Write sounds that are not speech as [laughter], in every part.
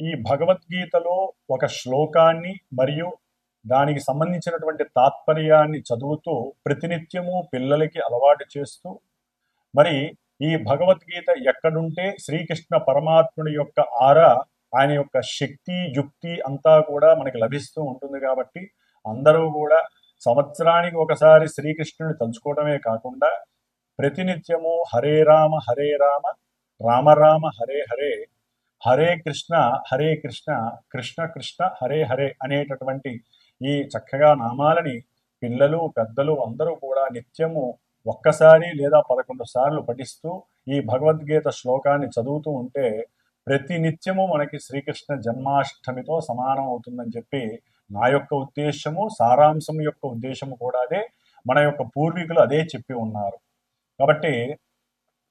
ఈ భగవద్గీతలో ఒక శ్లోకాన్ని మరియు దానికి సంబంధించినటువంటి తాత్పర్యాన్ని చదువుతూ ప్రతినిత్యము పిల్లలకి అలవాటు చేస్తూ మరి ఈ భగవద్గీత ఎక్కడుంటే శ్రీకృష్ణ పరమాత్ముని యొక్క ఆర ఆయన యొక్క శక్తి యుక్తి అంతా కూడా మనకి లభిస్తూ ఉంటుంది కాబట్టి అందరూ కూడా సంవత్సరానికి ఒకసారి శ్రీకృష్ణుని తలుచుకోవడమే కాకుండా ప్రతినిత్యము హరే రామ హరే రామ రామ రామ హరే హరే హరే కృష్ణ హరే కృష్ణ కృష్ణ కృష్ణ హరే హరే అనేటటువంటి ఈ చక్కగా నామాలని పిల్లలు పెద్దలు అందరూ కూడా నిత్యము ఒక్కసారి లేదా పదకొండు సార్లు పఠిస్తూ ఈ భగవద్గీత శ్లోకాన్ని చదువుతూ ఉంటే ప్రతి నిత్యము మనకి శ్రీకృష్ణ జన్మాష్టమితో సమానం అవుతుందని చెప్పి నా యొక్క ఉద్దేశము సారాంశం యొక్క ఉద్దేశము కూడా అదే. మన యొక్క పూర్వీకులు అదే చెప్పి ఉన్నారు. కాబట్టి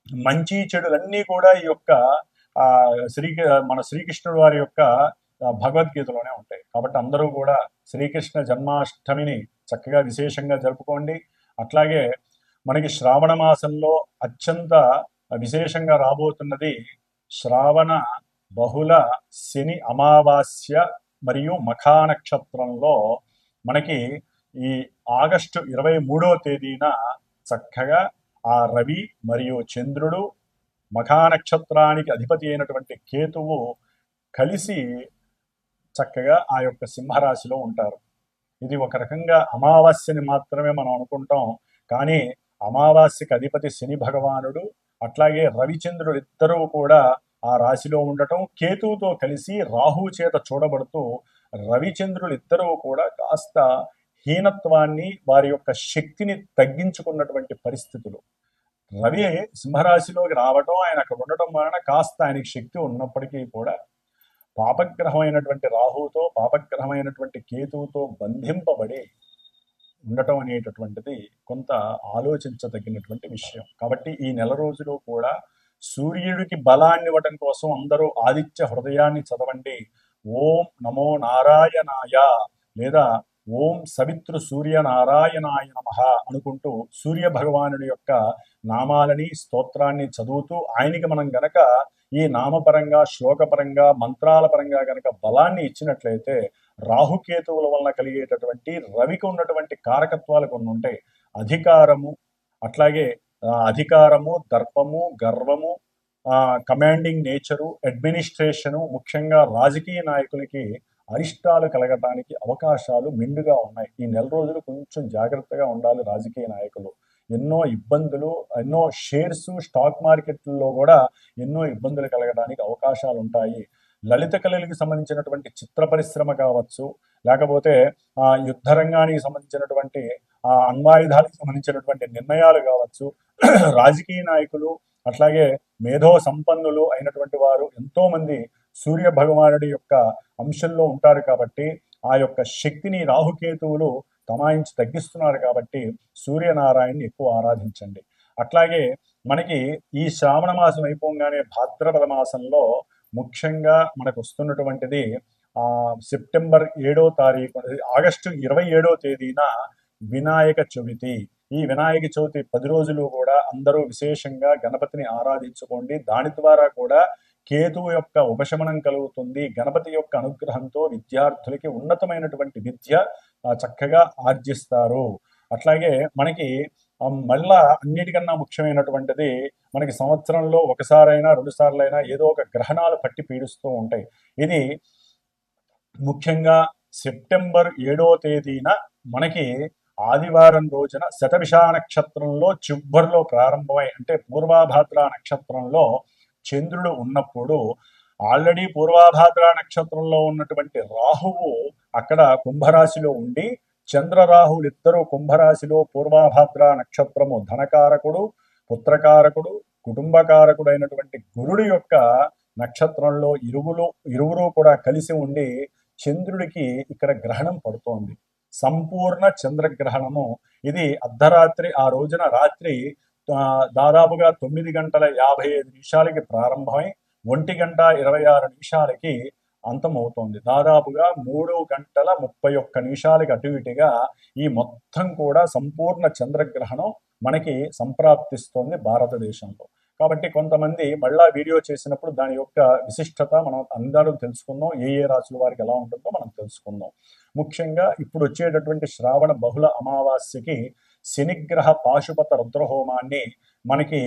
మంచి చెడులన్నీ కూడా ఈ యొక్క శ్రీ మన శ్రీకృష్ణుడు వారి యొక్క భగవద్గీతలోనే ఉంటాయి. కాబట్టి అందరూ కూడా శ్రీకృష్ణ జన్మాష్టమిని చక్కగా విశేషంగా జరుపుకోండి. అట్లాగే మనకి శ్రావణ మాసంలో అత్యంత విశేషంగా రాబోతున్నది శ్రావణ బహుళ శని అమావాస్య మరియు మఖా నక్షత్రంలో మనకి ఈ ఆగస్టు ఇరవై మూడో తేదీన చక్కగా ఆ రవి మరియు చంద్రుడు మఖా నక్షత్రానికి అధిపతి అయినటువంటి కేతువు కలిసి చక్కగా ఆ యొక్క సింహరాశిలో ఉంటారు. ఇది ఒక రకంగా అమావాస్యని మాత్రమే మనం అనుకుంటాం. కానీ అమావాస్యకి అధిపతి శని భగవానుడు అట్లాగే రవిచంద్రుడు ఇద్దరూ కూడా ఆ రాశిలో ఉండటం కేతువుతో కలిసి రాహు చేత చూడబడుతూ రవిచంద్రులు ఇద్దరూ కూడా కాస్త హీనత్వాన్ని వారి యొక్క శక్తిని తగ్గించుకున్నటువంటి పరిస్థితులు. రవి సింహరాశిలోకి రావటం ఆయన అక్కడ ఉండటం వలన కాస్త ఆయనకి శక్తి ఉన్నప్పటికీ కూడా పాపగ్రహమైనటువంటి రాహువుతో పాపగ్రహమైనటువంటి కేతువుతో బంధింపబడి ఉండటం అనేటటువంటిది కొంత ఆలోచించదగినటువంటి విషయం. కాబట్టి ఈ నెల రోజులు కూడా సూర్యుడికి బలాన్ని ఇవ్వటం కోసం అందరూ ఆదిత్య హృదయాన్ని చదవండి. ఓం నమో నారాయణాయ లేదా ఓం సవిత్రు సూర్య నారాయణాయ నమ అనుకుంటూ సూర్య భగవానుడి యొక్క నామాలని స్తోత్రాన్ని చదువుతూ ఆయనకి మనం గనక ఈ నామపరంగా శ్లోకపరంగా మంత్రాల పరంగా గనక బలాన్ని ఇచ్చినట్లయితే రాహుకేతువుల వలన కలిగేటటువంటి రవికి ఉన్నటువంటి కారకత్వాలు కొన్ని ఉంటాయి. అధికారము అట్లాగే అధికారము దర్పము గర్వము కమాండింగ్ నేచరు అడ్మినిస్ట్రేషను ముఖ్యంగా రాజకీయ నాయకులకి అరిష్టాలు కలగటానికి అవకాశాలు మెండుగా ఉన్నాయి. ఈ నెల రోజులు కొంచెం జాగ్రత్తగా ఉండాలి రాజకీయ నాయకులు. ఎన్నో ఇబ్బందులు ఎన్నో షేర్స్ స్టాక్ మార్కెట్లో కూడా ఎన్నో ఇబ్బందులు కలగడానికి అవకాశాలు ఉంటాయి. లలిత కళలకు సంబంధించినటువంటి చిత్ర పరిశ్రమ కావచ్చు లేకపోతే ఆ యుద్ధ రంగానికి సంబంధించినటువంటి ఆ అణ్వాయుధాలకు సంబంధించినటువంటి నిర్ణయాలు కావచ్చు. [clears throat] రాజకీయ నాయకులు అట్లాగే మేధో సంపన్నులు అయినటువంటి వారు ఎంతోమంది సూర్య భగవానుడి యొక్క అంశంలో ఉంటారు కాబట్టి ఆ యొక్క శక్తిని రాహుకేతువులు తమాయించి తగ్గిస్తున్నారు కాబట్టి సూర్యనారాయణని ఎక్కువ ఆరాధించండి. అట్లాగే మనకి ఈ శ్రావణ మాసం అయిపోగానే భాద్రపద మాసంలో ముఖ్యంగా మనకు వస్తున్నటువంటిది ఆ సెప్టెంబర్ ఏడో తారీఖు ఆగస్టు ఇరవై ఏడో తేదీన వినాయక చవితి. ఈ వినాయక చవితి పది రోజులు కూడా అందరూ విశేషంగా గణపతిని ఆరాధించుకోండి. దాని ద్వారా కూడా కేతువు యొక్క ఉపశమనం కలుగుతుంది. గణపతి యొక్క అనుగ్రహంతో విద్యార్థులకి ఉన్నతమైనటువంటి విద్య చక్కగా ఆర్జిస్తారు. అట్లాగే మనకి మళ్ళా అన్నిటికన్నా ముఖ్యమైనటువంటిది మనకి సంవత్సరంలో ఒకసారైనా రెండు సార్లైనా ఏదో ఒక గ్రహణాలు పట్టి పీడిస్తూ ఉంటాయి. ఇది ముఖ్యంగా సెప్టెంబర్ ఏడో తేదీన మనకి ఆదివారం రోజున శతభిష నక్షత్రంలో చివరిలో ప్రారంభమై అంటే పూర్వాభాద్ర నక్షత్రంలో చంద్రుడు ఉన్నప్పుడు ఆల్రెడీ పూర్వాభాద్ర నక్షత్రంలో ఉన్నటువంటి రాహువు అక్కడ కుంభరాశిలో ఉండి చంద్రరాహువులు ఇద్దరు కుంభరాశిలో పూర్వాభాద్ర నక్షత్రము ధనకారకుడు పుత్రకారకుడు కుటుంబకారకుడు అయినటువంటి గురుడు యొక్క నక్షత్రంలో ఇరువులు ఇరువురు కూడా కలిసి ఉండి చంద్రుడికి ఇక్కడ గ్రహణం పడుతోంది. సంపూర్ణ చంద్రగ్రహణము. ఇది అర్ధరాత్రి ఆ రోజున రాత్రి దాదాపుగా తొమ్మిది గంటల యాభై ఐదు నిమిషాలకి ప్రారంభమై ఒంటి గంట ఇరవై ఆరు నిమిషాలకి అంతమవుతోంది. దాదాపుగా మూడు గంటల ముప్పై ఒక్క నిమిషాలకి అటు ఇటుగా ఈ మొత్తం కూడా సంపూర్ణ చంద్రగ్రహణం మనకి సంప్రాప్తిస్తోంది భారతదేశంలో. కాబట్టి కొంతమంది మళ్ళా వీడియో చేసినప్పుడు దాని యొక్క విశిష్టత మనం అందరూ తెలుసుకుందాం. ఏ ఏ రాశుల వారికి ఎలా ఉంటుందో మనం తెలుసుకుందాం. ముఖ్యంగా ఇప్పుడు వచ్చేటటువంటి శ్రావణ బహుళ అమావాస్యకి శనిగ్రహ పాశుపత రుద్రహోమాన్ని మనకి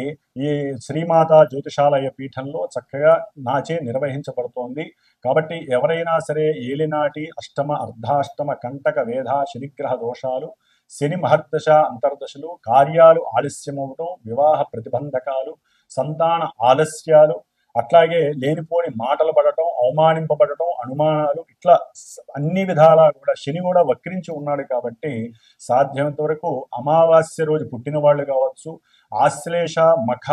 ఈ శ్రీమాత జ్యోతిషాలయ పీఠంలో చక్కగా నాచే నిర్వహించబడుతోంది. కాబట్టి ఎవరైనా సరే ఏలినాటి అష్టమ అర్ధాష్టమ కంటక వేధ శనిగ్రహ దోషాలు శని మహర్దశ అంతర్దశలు కార్యాలు ఆలస్యమవటం వివాహ ప్రతిబంధకాలు సంతాన ఆలస్యాలు అట్లాగే లేనిపోని మాటలు పడటం అవమానింపబడటం అనుమానాలు ఇట్లా అన్ని విధాలా కూడా శని కూడా వక్రించి ఉన్నాడు కాబట్టి సాధ్యమైనంత వరకు అమావాస్య రోజు పుట్టిన వాళ్ళు కావచ్చు ఆశ్లేష మఖ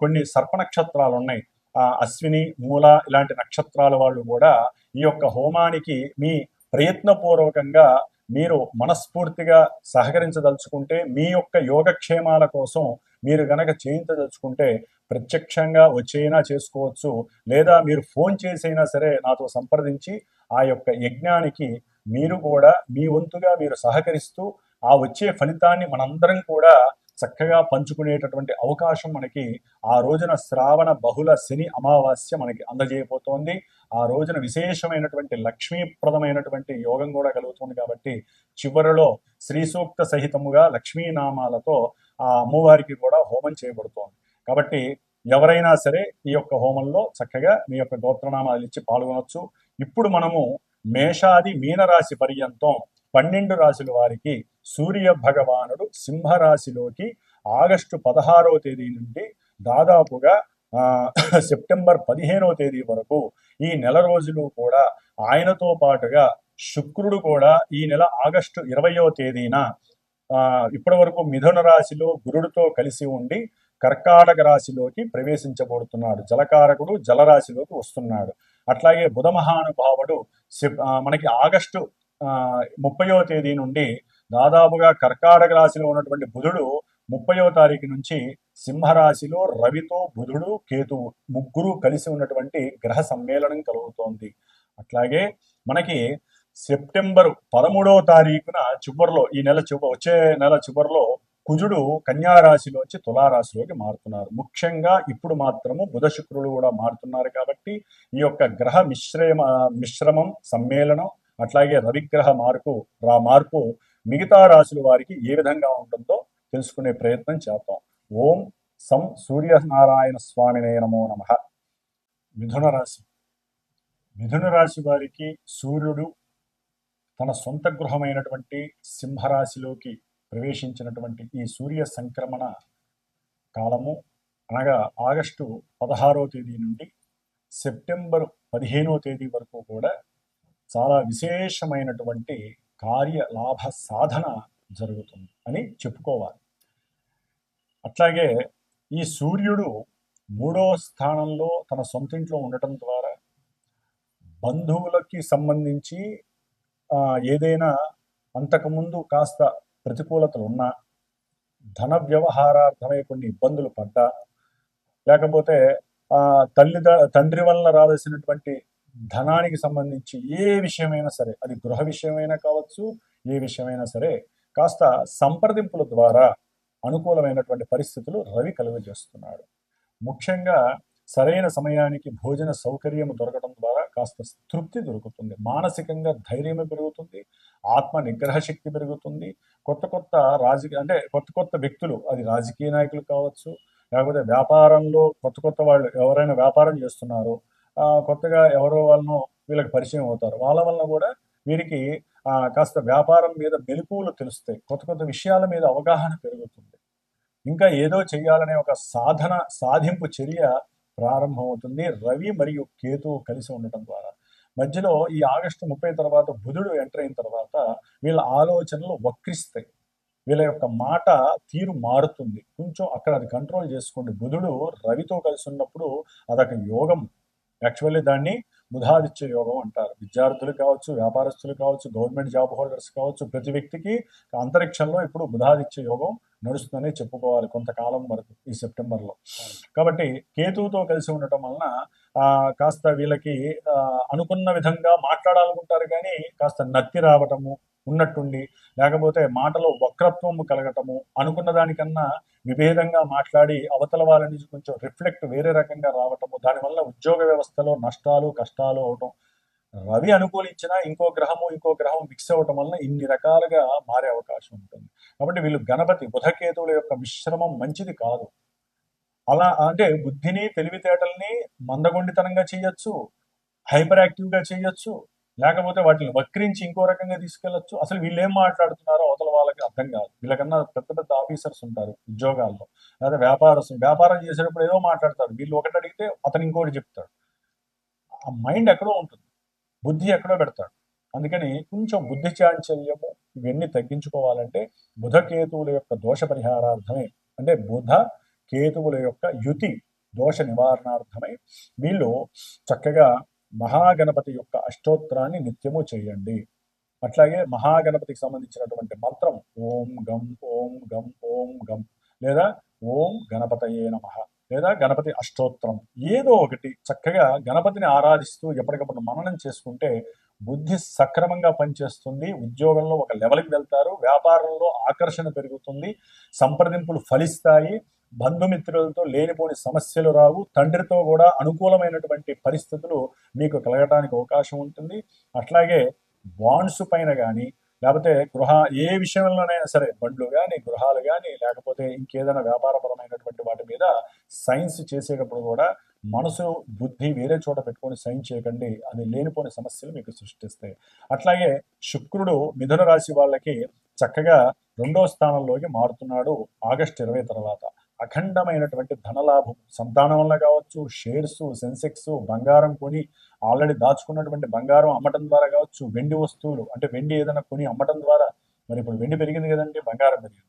కొన్ని సర్ప నక్షత్రాలు ఉన్నాయి. ఆ, అశ్విని మూల ఇలాంటి నక్షత్రాల వాళ్ళు కూడా ఈ యొక్క హోమానికి మీ ప్రయత్నపూర్వకంగా మీరు మనస్ఫూర్తిగా సహకరించదలుచుకుంటే మీ యొక్క యోగక్షేమాల కోసం మీరు గనక చేయించదలుచుకుంటే ప్రత్యక్షంగా వచ్చైనా చేసుకోవచ్చు లేదా మీరు ఫోన్ చేసైనా సరే నాతో సంప్రదించి ఆ యొక్క యజ్ఞానికి మీరు కూడా మీ వంతుగా మీరు సహకరిస్తూ ఆ వచ్చే ఫలితాన్ని మనందరం కూడా చక్కగా పంచుకునేటటువంటి అవకాశం మనకి ఆ రోజున శ్రావణ బహుళ శని అమావాస్య మనకి అందజేయబోతోంది. ఆ రోజున విశేషమైనటువంటి లక్ష్మీప్రదమైనటువంటి యోగం కూడా కలుగుతుంది కాబట్టి చివరిలో శ్రీ సూక్త సహితముగా లక్ష్మీనామాలతో ఆ అమ్మవారికి కూడా హోమం చేయబడుతోంది. కాబట్టి ఎవరైనా సరే ఈ యొక్క హోమంలో చక్కగా మీ యొక్క గోత్రనామాలు ఇచ్చి పాల్గొనొచ్చు. ఇప్పుడు మనము మేషాది మీనరాశి పర్యంతం పన్నెండు రాశుల వారికి సూర్య భగవానుడు సింహరాశిలోకి ఆగస్టు పదహారవ తేదీ నుండి దాదాపుగా ఆ, [coughs] సెప్టెంబర్ పదిహేనవ తేదీ వరకు ఈ నెల రోజులు కూడా ఆయనతో పాటుగా శుక్రుడు కూడా ఈ నెల ఆగస్టు ఇరవయో తేదీన ఆ, ఇప్పటి వరకు మిథున రాశిలో గురుడితో కలిసి ఉండి కర్కాటక రాశిలోకి ప్రవేశించబడుతున్నాడు జలకారకుడు జలరాశిలోకి వస్తున్నాడు. అట్లాగే బుధ మహానుభావుడు సెప్- మనకి ఆగస్టు ముప్పయో తేదీ నుండి దాదాపుగా కర్కాటక రాశిలో ఉన్నటువంటి బుధుడు ముప్పయో తారీఖు నుంచి సింహరాశిలో రవితో బుధుడు కేతువు ముగ్గురు కలిసి ఉన్నటువంటి గ్రహ సమ్మేళనం కలుగుతోంది. అట్లాగే మనకి సెప్టెంబర్ పదమూడవ తారీఖున చివరిలో ఈ నెల చివ వచ్చే నెల చివరిలో కుజుడు కన్యారాశిలో వచ్చి తులారాశిలోకి మారుతున్నారు. ముఖ్యంగా ఇప్పుడు మాత్రము బుధ శుక్రులు కూడా మారుతున్నారు కాబట్టి ఈ యొక్క గ్రహ మిశ్రమ మిశ్రమం సమ్మేళనం అట్లాగే రవిగ్రహ మార్పు రా మార్పు మిగతా రాశుల వారికి ఏ విధంగా ఉంటుందో తెలుసుకునే ప్రయత్నం చేద్దాం. ఓం సం సూర్యనారాయణ స్వామినే నమో నమ. మిథున రాశి మిథున రాశి వారికి సూర్యుడు తన సొంత గృహమైనటువంటి సింహరాశిలోకి ప్రవేశించినటువంటి ఈ సూర్య సంక్రమణ కాలము అనగా ఆగస్టు పదహారవ తేదీ నుండి సెప్టెంబర్ పదిహేనవ తేదీ వరకు కూడా చాలా విశేషమైనటువంటి కార్యలాభ సాధన జరుగుతుంది అని చెప్పుకోవాలి. అట్లాగే ఈ సూర్యుడు మూడో స్థానంలో తన సొంతింట్లో ఉండటం ద్వారా బంధువులకి సంబంధించి ఏదైనా అంతకుముందు కాస్త ప్రతికూలతలు ఉన్నా ధన వ్యవహారార్థమై కొన్ని ఇబ్బందులు పడ్డా లేకపోతే తల్లిద తల్లి తండ్రి వలన రావాల్సినటువంటి ధనానికి సంబంధించి ఏ విషయమైనా సరే అది గృహ విషయమైనా కావచ్చు ఏ విషయమైనా సరే కాస్త సంప్రదింపుల ద్వారా అనుకూలమైనటువంటి పరిస్థితులు రవి కలుగజేస్తున్నాడు. ముఖ్యంగా సరైన సమయానికి భోజన సౌకర్యం దొరకడం ద్వారా కాస్త తృప్తి దొరుకుతుంది. మానసికంగా ధైర్యం పెరుగుతుంది. ఆత్మ నిగ్రహ శక్తి పెరుగుతుంది. కొత్త కొత్త రాజకీయ అంటే కొత్త కొత్త వ్యక్తులు అది రాజకీయ నాయకులు కావచ్చు లేకపోతే వ్యాపారంలో కొత్త కొత్త వాళ్ళు ఎవరైనా వ్యాపారం చేస్తున్నారో కొత్తగా ఎవరో వాళ్ళను వీళ్ళకి పరిచయం అవుతారు. వాళ్ళ వలన కూడా వీరికి కాస్త వ్యాపారం మీద మెలకువలు తెలుస్తాయి. కొత్త కొత్త విషయాల మీద అవగాహన పెరుగుతుంది. ఇంకా ఏదో చేయాలనే ఒక సాధన సాధింపు చర్య ప్రారంభమవుతుంది. రవి మరియు కేతు కలిసి ఉండటం ద్వారా. మధ్యలో ఈ ఆగస్టు ముప్పై తర్వాత బుధుడు ఎంటర్ అయిన తర్వాత వీళ్ళ ఆలోచనలు వక్రిస్తాయి. వీళ్ళ యొక్క మాట తీరు మారుతుంది. కొంచెం అక్కడ అది కంట్రోల్ చేసుకోండి. బుధుడు రవితో కలిసి ఉన్నప్పుడు అదొక యోగం. యాక్చువల్లీ దాన్ని ముధాదిత్య యోగం అంటారు. విద్యార్థులు కావచ్చు వ్యాపారస్తులు కావచ్చు గవర్నమెంట్ జాబ్ హోల్డర్స్ కావచ్చు ప్రతి వ్యక్తికి అంతరిక్షంలో ఇప్పుడు బుధాదిత్య యోగం నడుస్తుందని చెప్పుకోవాలి కొంతకాలం వరకు ఈ సెప్టెంబర్లో. కాబట్టి కేతువుతో కలిసి ఉండటం వలన ఆ, కాస్త వీళ్ళకి అనుకున్న విధంగా మాట్లాడాలనుకుంటారు కానీ కాస్త నత్తి రావటము ఉన్నట్టుండి లేకపోతే మాటలో వక్రత్వము కలగటము అనుకున్న దానికన్నా విభేదంగా మాట్లాడి అవతల వాళ్ళ నుంచి కొంచెం రిఫ్లెక్ట్ వేరే రకంగా రావటము దానివల్ల ఉద్యోగ వ్యవస్థలో నష్టాలు కష్టాలు అవటం. రవి అనుకూలించినా ఇంకో గ్రహము ఇంకో గ్రహం మిక్స్ అవ్వటం వలన ఇన్ని రకాలుగా మారే అవకాశం ఉంటుంది. కాబట్టి వీళ్ళు గణపతి బుధకేతువుల యొక్క మిశ్రమం మంచిది కాదు. అలా అంటే బుద్ధిని తెలివితేటల్ని మందగొండితనంగా చేయొచ్చు హైపర్ యాక్టివ్గా చేయొచ్చు లేకపోతే వాటిని వక్రించి ఇంకో రకంగా తీసుకెళ్ళొచ్చు అసలు వీళ్ళు ఏం మాట్లాడుతున్నారో అవతల వాళ్ళకి అర్థం కాదు. వీళ్ళకన్నా పెద్ద పెద్ద ఆఫీసర్స్ ఉంటారు ఉద్యోగాల్లో లేదా వ్యాపారస్తులు. వ్యాపారం చేసేటప్పుడు ఏదో మాట్లాడతారు. వీళ్ళు ఒకటి అడిగితే అతను ఇంకోటి చెప్తాడు. ఆ మైండ్ ఎక్కడో ఉంటుంది. బుద్ధి ఎక్కడో పెడతాడు. అందుకని కొంచెం బుద్ధి చాంచల్యము ఇవన్నీ తగ్గించుకోవాలంటే బుధ కేతువుల యొక్క దోష పరిహారార్థమే. అంటే బుధ కేతువుల యొక్క యుతి దోష నివారణార్థమై. వీళ్ళు చక్కగా మహాగణపతి యొక్క అష్టోత్తరాన్ని నిత్యము చేయండి. అట్లాగే మహాగణపతికి సంబంధించినటువంటి మంత్రం ఓం గం ఓం గం ఓం గం లేదా ఓం గణపతయే నమ లేదా గణపతి అష్టోత్తరం ఏదో ఒకటి చక్కగా గణపతిని ఆరాధిస్తూ ఎప్పటికప్పుడు మననం చేసుకుంటే బుద్ధి సక్రమంగా పనిచేస్తుంది. ఉద్యోగంలో ఒక లెవెల్కి వెళ్తారు. వ్యాపారంలో ఆకర్షణ పెరుగుతుంది. సంప్రదింపులు ఫలిస్తాయి. బంధుమిత్రులతో లేనిపోని సమస్యలు రావు. తండ్రితో కూడా అనుకూలమైనటువంటి పరిస్థితులు మీకు కలగటానికి అవకాశం ఉంటుంది. అట్లాగే బాండ్స్ పైన కానీ లేకపోతే గృహ ఏ విషయంలోనైనా సరే బండ్లు కానీ గృహాలు కానీ లేకపోతే ఇంకేదైనా వ్యాపారపరమైనటువంటి వాటి మీద సైన్స్ చేసేటప్పుడు కూడా మనసు బుద్ధి వేరే చోట పెట్టుకొని సైన్ చేయకండి. అది లేనిపోని సమస్యలు మీకు సృష్టిస్తాయి. అట్లాగే శుక్రుడు మిథున రాశి వాళ్ళకి చక్కగా రెండో స్థానంలోకి మారుతున్నాడు ఆగస్ట్ ఇరవై తర్వాత. అఖండమైనటువంటి ధనలాభం సంతానం వల్ల కావచ్చు షేర్స్ సెన్సెక్స్ బంగారం కొని ఆల్రెడీ దాచుకున్నటువంటి బంగారం అమ్మటం ద్వారా కావచ్చు వెండి వస్తువులు అంటే వెండి ఏదైనా కొని అమ్మటం ద్వారా మరి ఇప్పుడు వెండి పెరిగింది కదండి బంగారం పెరిగింది.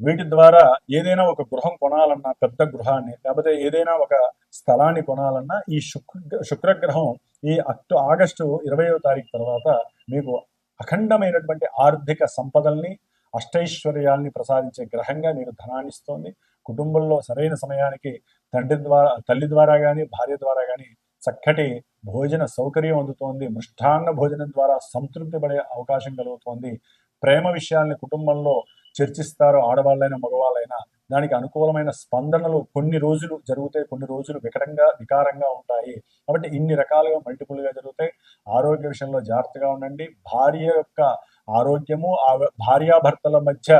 వీటి ద్వారా ఏదైనా ఒక గృహం కొనాలన్నా పెద్ద గృహాన్ని లేకపోతే ఏదైనా ఒక స్థలాన్ని కొనాలన్నా ఈ శుక్ర శుక్రగ్రహం ఈ అక్టో ఆగస్టు ఇరవయో తారీఖు తర్వాత మీకు అఖండమైనటువంటి ఆర్థిక సంపదల్ని అష్టైశ్వర్యాల్ని ప్రసాదించే గ్రహంగా మీకు ధనాన్నిస్తోంది కుటుంబంలో సరైన సమయానికి తండ్రి ద్వారా తల్లి ద్వారా కానీ భార్య ద్వారా కానీ చక్కటి భోజన సౌకర్యం అందుతోంది. మృష్టాన్న భోజనం ద్వారా సంతృప్తి పడే అవకాశం కలుగుతోంది. ప్రేమ విషయాల్ని కుటుంబంలో చర్చిస్తారు. ఆడవాళ్ళైనా మగవాళ్ళైనా దానికి అనుకూలమైన స్పందనలు కొన్ని రోజులు జరుగుతాయి. కొన్ని రోజులు వికటంగా వికారంగా ఉంటాయి. కాబట్టి ఇన్ని రకాలుగా మల్టిపుల్గా జరుగుతాయి. ఆరోగ్య విషయంలో జాగ్రత్తగా ఉండండి. భార్య యొక్క ఆరోగ్యము ఆ భార్యాభర్తల మధ్య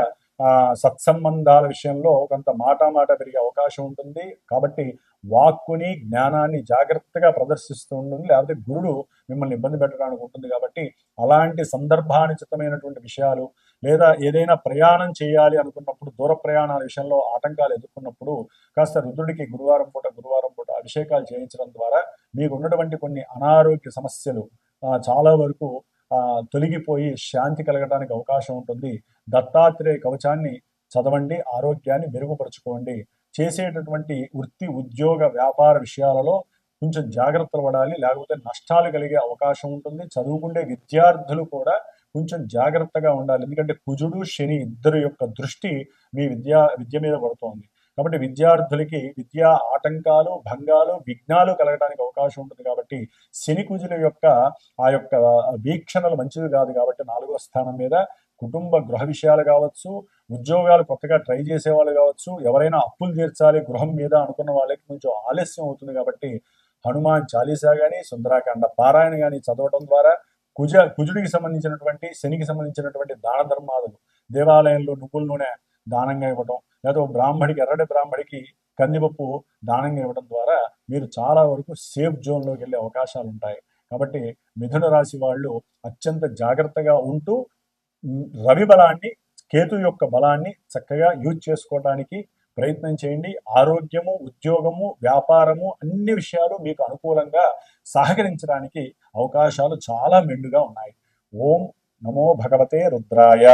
సత్సంబంధాల విషయంలో కొంత మాట మాట పెరిగే అవకాశం ఉంటుంది. కాబట్టి వాక్కుని జ్ఞానాన్ని జాగ్రత్తగా ప్రదర్శిస్తూ ఉంటుంది. లేకపోతే గురుడు మిమ్మల్ని ఇబ్బంది పెట్టడానికి ఉంటుంది. కాబట్టి అలాంటి సందర్భానుచితమైనటువంటి విషయాలు లేదా ఏదైనా ప్రయాణం చేయాలి అనుకున్నప్పుడు దూర ప్రయాణాల విషయంలో ఆటంకాలు ఎదుర్కొన్నప్పుడు కాస్త రుద్రుడికి గురువారం పూట గురువారం పూట అభిషేకాలు చేయించడం ద్వారా మీకు ఉన్నటువంటి కొన్ని అనారోగ్య సమస్యలు చాలా వరకు తొలగిపోయి శాంతి కలగడానికి అవకాశం ఉంటుంది. దత్తాత్రేయ కవచాన్ని చదవండి ఆరోగ్యాన్ని మెరుగుపరుచుకోండి. చేసేటటువంటి వృత్తి ఉద్యోగ వ్యాపార విషయాలలో కొంచెం జాగ్రత్తలు పడాలి. లేకపోతే నష్టాలు కలిగే అవకాశం ఉంటుంది. చదువుకునే విద్యార్థులు కూడా కొంచెం జాగ్రత్తగా ఉండాలి. ఎందుకంటే కుజుడు శని ఇద్దరు యొక్క దృష్టి మీ విద్యా విద్య మీద పడుతోంది. కాబట్టి విద్యార్థులకి విద్యా ఆటంకాలు భంగాలు విఘ్నాలు కలగడానికి అవకాశం ఉంటుంది కాబట్టి శని కుజుల యొక్క ఆ యొక్క వీక్షణలు మంచిది కాదు కాబట్టి నాలుగో స్థానం మీద కుటుంబ గృహ విషయాలు కావచ్చు ఉద్యోగాలు కొత్తగా ట్రై చేసే వాళ్ళు కావచ్చు ఎవరైనా అప్పులు తీర్చాలి గృహం మీద అనుకున్న వాళ్ళకి కొంచెం ఆలస్యం అవుతుంది కాబట్టి హనుమాన్ చాలీసా కానీ సుందరాకాండ పారాయణ కానీ చదవడం ద్వారా కుజ కుజుడికి సంబంధించినటువంటి శనికి సంబంధించినటువంటి దాన ధర్మాదులు దేవాలయంలో నువ్వుల నూనె దానంగా ఇవ్వడం లేదా బ్రాహ్మడికి ఎర్రటి బ్రాహ్మడికి కందిపప్పు దానంగా ఇవ్వడం ద్వారా మీరు చాలా వరకు సేఫ్ జోన్లోకి వెళ్ళే అవకాశాలు ఉంటాయి కాబట్టి మిథున రాశి వాళ్ళు అత్యంత జాగ్రత్తగా ఉంటూ రవి బలాన్ని కేతు యొక్క బలాన్ని చక్కగా యూజ్ చేసుకోవడానికి ప్రయత్నం చేయండి. ఆరోగ్యము ఉద్యోగము వ్యాపారము అన్ని విషయాలు మీకు అనుకూలంగా సహకరించడానికి అవకాశాలు చాలా మెండుగా ఉన్నాయి. ఓం నమో భగవతే రుద్రాయ.